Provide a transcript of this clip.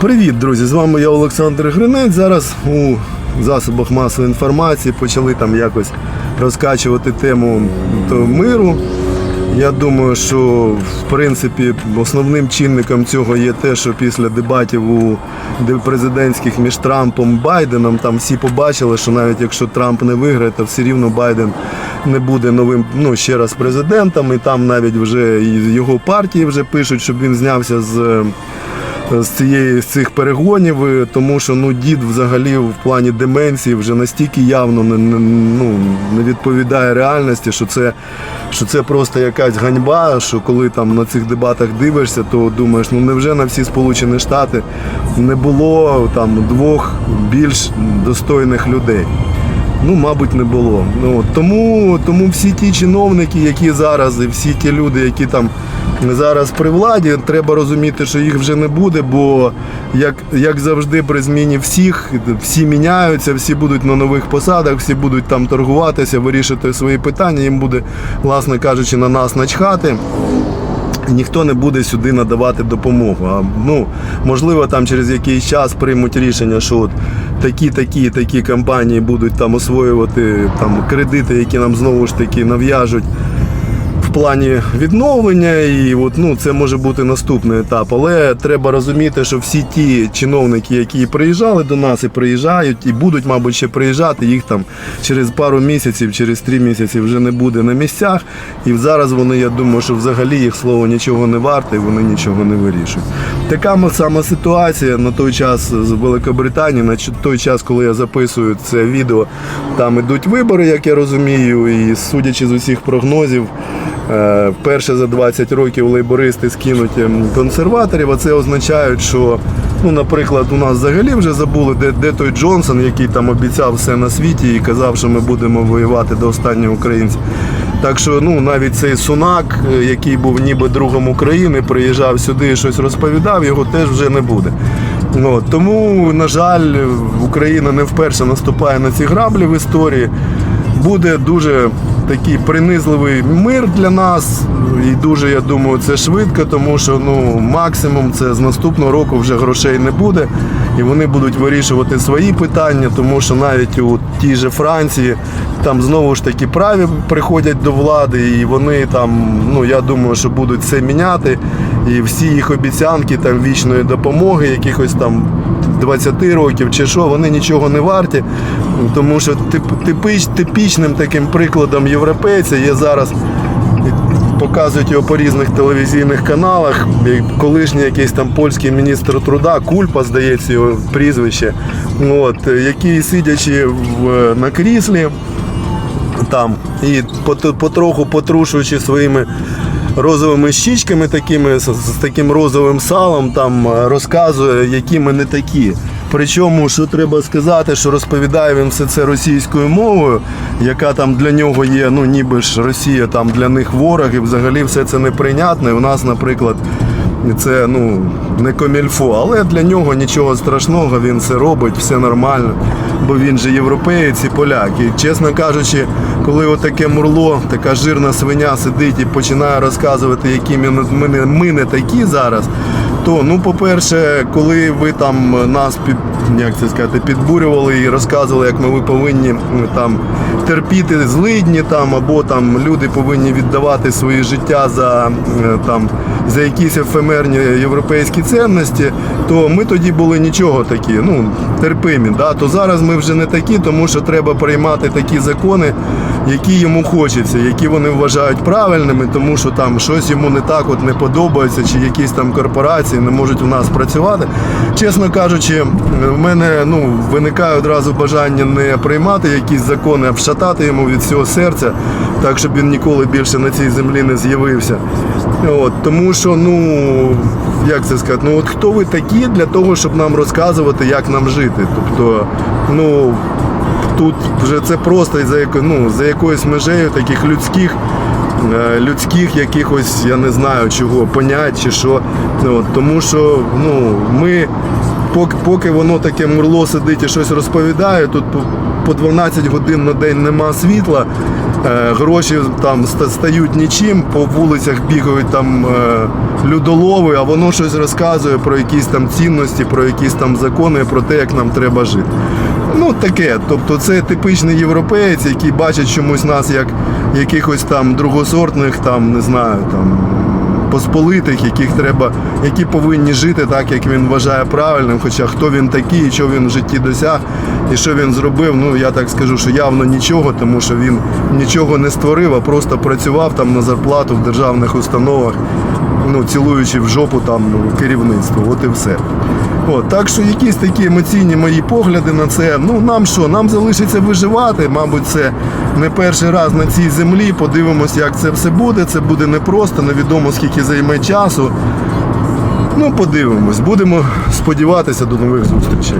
Привіт, друзі! З вами я Олександр Гринець. Зараз у засобах масової інформації почали там якось розкачувати тему миру. Я думаю, що в принципі основним чинником цього є те, що після дебатів у де- президентських між Трампом і Байденом там всі побачили, що навіть якщо Трамп не виграє, то все рівно Байден не буде новим ну ще раз президентом. І там навіть вже його партії вже пишуть, щоб він знявся з з цієї з цих перегонів, е, тому що ну дід взагалі в плані деменції вже настільки явно не, не, ну, не відповідає реальності, що це, що це просто якась ганьба. Що коли там на цих дебатах дивишся, то думаєш, ну невже на всі Сполучені Штати не було там двох більш достойних людей. Ну, мабуть, не було. Ну, тому, тому всі ті чиновники, які зараз, і всі ті люди, які там зараз при владі, треба розуміти, що їх вже не буде, бо як, як завжди при зміні всіх, всі міняються, всі будуть на нових посадах, всі будуть там торгуватися, вирішити свої питання. Їм буде, власне кажучи, на нас начхати ніхто не буде сюди надавати допомогу. А, ну, можливо, там через якийсь час приймуть рішення, що от такі, такі, такі компанії будуть там освоювати там, кредити, які нам знову ж таки нав'яжуть. Плані відновлення, і от, ну, це може бути наступний етап. Але треба розуміти, що всі ті чиновники, які приїжджали до нас і приїжджають, і будуть, мабуть, ще приїжджати, їх там через пару місяців, через три місяці вже не буде на місцях. І зараз вони, я думаю, що взагалі їх слово нічого не варте, і вони нічого не вирішують. Така сама ситуація на той час з Великобританії, на той час, коли я записую це відео, там ідуть вибори, як я розумію, і судячи з усіх прогнозів. Е, Вперше за 20 років лейбористи скинуть ем, консерваторів, а це означає, що, ну, наприклад, у нас взагалі вже забули, де, де той Джонсон, який там обіцяв все на світі і казав, що ми будемо воювати до останнього українця. Так що ну, навіть цей Сунак, е, який був ніби другом України, приїжджав сюди і щось розповідав, його теж вже не буде. От, тому, на жаль, Україна не вперше наступає на ці граблі в історії. Буде дуже такий принизливий мир для нас, і дуже, я думаю, це швидко, тому що ну, максимум це з наступного року вже грошей не буде, і вони будуть вирішувати свої питання, тому що навіть у тій же Франції там знову ж таки праві приходять до влади, і вони там, ну я думаю, що будуть це міняти. І всі їх обіцянки там вічної допомоги, якихось там 20 років чи що, вони нічого не варті. Тому що тип, типічним таким прикладом європейця є зараз. Показують його по різних телевізійних каналах. Колишній якийсь там польський міністр труда, Кульпа, здається, його прізвище, от, який сидячи в, на кріслі, там і пот- потроху потрушуючи своїми розовими щічками, такими з, таким розовим салом, там розказує, які ми не такі. Причому, що треба сказати, що розповідає він все це російською мовою, яка там для нього є, ну ніби ж Росія там для них ворог, і взагалі все це неприйнятне. У нас, наприклад, це ну не комільфо, але для нього нічого страшного, він це робить, все нормально, бо він же європеєць і поляк. І чесно кажучи, коли отаке мурло, така жирна свиня сидить і починає розказувати, які ми, не- ми, не- такі зараз. То, ну, по-перше, коли ви там нас під як це сказати, підбурювали і розказували, як ми ви повинні там терпіти злидні там, або там люди повинні віддавати свої життя за е, там за якісь ефемерні європейські цінності, то ми тоді були нічого такі, ну терпимі. Да? То зараз ми вже не такі, тому що треба приймати такі закони, які йому хочеться, які вони вважають правильними, тому що там щось йому не так от не подобається, чи якісь там корпорації не можуть у нас працювати. Чесно кажучи, в мене ну виникає одразу бажання не приймати якісь закони, а вшатати йому від всього серця, так щоб він ніколи більше на цій землі не з'явився. От, тому що, ну як це сказати, ну от хто ви такі для того, щоб нам розказувати, як нам жити? Тобто, ну тут вже це просто за яко- ну, за якоюсь межею таких людських. е, Людських якихось, я не знаю чого, понять чи що. От, тому що ну, ми, поки, поки воно таке мурло сидить і щось розповідає, тут по, по 12 годин на день нема світла. е, гроші там стають нічим, по вулицях бігають там е, людолови, а воно щось розказує про якісь там цінності, про якісь там закони, про те, як нам треба жити. Ну таке, тобто це типичний європеєць, який бачить чомусь нас як якихось там другосортних, там не знаю, там посполитих, яких треба, які повинні жити так, як він вважає правильним. Хоча хто він такий, що він в житті досяг, і що він зробив, ну я так скажу, що явно нічого, тому що він нічого не створив, а просто працював там на зарплату в державних установах, ну цілуючи в жопу там керівництво. От і все. От, так що якісь такі емоційні мої погляди на це. Ну нам що, нам залишиться виживати. Мабуть, це не перший раз на цій землі. Подивимось, як це все буде. Це буде непросто, невідомо скільки займе часу. Ну, подивимось. Будемо сподіватися до нових зустрічей.